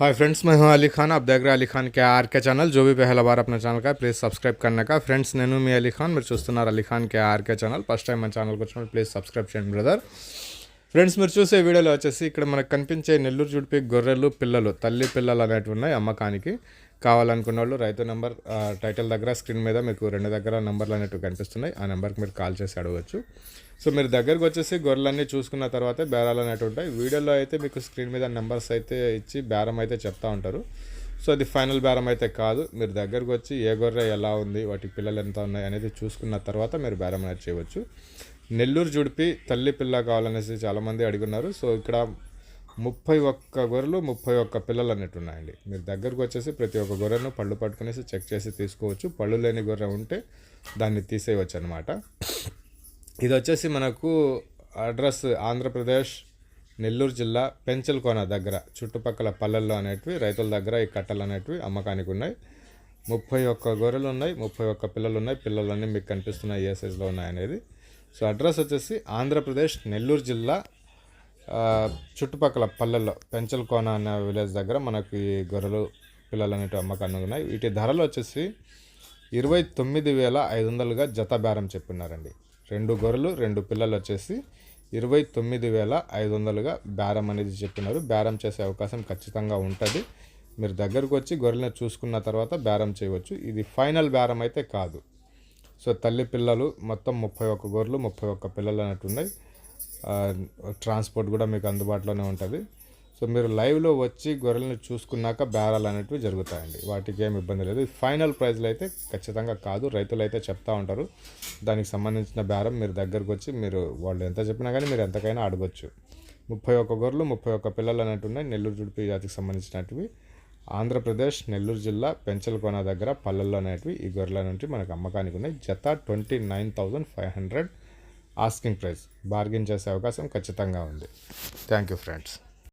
Hi friends मैं हूं अली खान आप देख रहे हैं अली खान के आर के ఛానల్ जो भी पहला बार अपना ఛానల్ का ప్లీజ్ సబ్స్క్రైబ్ करने का ఫ్రెండ్స్ నేను మీ అలీ ఖాన్ మీరు చూస్తున్నారు అలీ ఖాన్ కే ఆర్కే ఛానల్ ఫస్ట్ టైం మన ఛానల్కి వచ్చినప్పుడు ప్లీజ్ సబ్స్క్రైబ్ చేయండి బ్రదర్ ఫ్రెండ్స్ మీరు చూసే వీడియోలో వచ్చేసి ఇక్కడ మనకు కనిపించే నెల్లూరు జుడిపి గొర్రెలు పిల్లలు తల్లి పిల్లలు అనేటివి ఉన్నాయి అమ్మకానికి. కావాలనుకున్న వాళ్ళు రైతు నెంబర్ టైటిల్ దగ్గర స్క్రీన్ మీద మీకు రెండు దగ్గర నెంబర్లు అనేటివి కనిపిస్తున్నాయి. ఆ నెంబర్కి మీరు కాల్ చేసి అడగవచ్చు సో మీరు దగ్గరకు వచ్చేసి గొర్రెలన్నీ చూసుకున్న తర్వాత బేరాలు అనేవి ఉంటాయి. వీడియోలో అయితే మీకు స్క్రీన్ మీద నెంబర్స్ అయితే ఇచ్చి బేరం అయితే చెప్తా ఉంటారు. సో అది ఫైనల్ బేరం అయితే కాదు. మీరు దగ్గరకు వచ్చి ఏ గొర్రె ఎలా ఉంది వాటి పిల్లలు ఎంత ఉన్నాయి అనేది చూసుకున్న తర్వాత మీరు బేరం అనేది చేయవచ్చు. నెల్లూరు జుడిపి తల్లి పిల్ల కావాలనేసి చాలామంది అడుగున్నారు. సో ఇక్కడ ముప్పై ఒక్క గొర్రెలు ముప్పై ఒక్క పిల్లలు అన్నట్టు ఉన్నాయండి. మీరు దగ్గరకు వచ్చేసి ప్రతి ఒక్క గొర్రెను పళ్ళు పట్టుకునేసి చెక్ చేసి తీసుకోవచ్చు. పళ్ళు లేని గొర్రె ఉంటే దాన్ని తీసేయవచ్చు అనమాట ఇది వచ్చేసి మనకు అడ్రస్ ఆంధ్రప్రదేశ్ నెల్లూరు జిల్లా పెంచల్కోన దగ్గర. చుట్టుపక్కల పల్లెల్లో అనేటివి రైతుల దగ్గర ఈ కట్టలు అనేటివి అమ్మకానికి ఉన్నాయి. ముప్పై ఒక్క గొర్రెలు ఉన్నాయి ముప్పై ఒక్క పిల్లలు ఉన్నాయి. పిల్లలన్నీ మీకు కనిపిస్తున్నాయి ఏ సైజులో ఉన్నాయి అనేది సో అడ్రస్ వచ్చేసి ఆంధ్రప్రదేశ్ నెల్లూరు జిల్లా. చుట్టుపక్కల పల్లెల్లో పెంచలకోన అనే విలేజ్ దగ్గర మనకి ఈ గొర్రెలు పిల్లలు అనేటివి అమ్మకాన్ని ఉన్నాయి. వీటి ధరలు వచ్చేసి ఇరవై తొమ్మిది వేల ఐదు వందలుగా జత బేరం చెప్పినారండి. రెండు గొర్రెలు రెండు పిల్లలు వచ్చేసి ఇరవై తొమ్మిది వేల ఐదు వందలుగా బేరం అనేది చెప్పినారు. బేరం చేసే అవకాశం ఖచ్చితంగా ఉంటుంది. మీరు దగ్గరకు వచ్చి గొర్రెలను చూసుకున్న తర్వాత బేరం చేయవచ్చు. ఇది ఫైనల్ బేరం అయితే కాదు. సో తల్లి పిల్లలు మొత్తం ముప్పై ఒక్క గొర్రెలు ముప్పై ఒక్క పిల్లలు అన్నట్టు ఉన్నాయి. ట్రాన్స్పోర్ట్ కూడా మీకు అందుబాటులోనే ఉంటుంది. సో మీరు లైవ్లో వచ్చి గొర్రెలను చూసుకున్నాక బేరాలు అనేటివి జరుగుతాయండి. వాటికి ఏమి ఇబ్బంది లేదు. ఫైనల్ ప్రైజ్లు అయితే ఖచ్చితంగా కాదు. రైతులు అయితే చెప్తా ఉంటారు. దానికి సంబంధించిన బేరం మీరు దగ్గరకు వచ్చి మీరు వాళ్ళు ఎంత చెప్పినా కానీ మీరు ఎంతకైనా అడగొచ్చు. ముప్పై ఒక్క గొర్రెలు ముప్పై ఒక్క పిల్లలు అన్నట్టు ఉన్నాయి. నెల్లూరు జుడిపి జాతికి సంబంధించినటివి ఆంధ్రప్రదేశ్ నెల్లూరు జిల్లా పెంచలకోన దగ్గర పల్లెల్లో అనేటివి ఈ గొర్రెల నుండి మనకు అమ్మకానికి ఉన్నాయి. జత twenty nine thousand five hundred asking price bargain చేసే అవకాశం ఖచ్చితంగా ఉంది. Thank you friends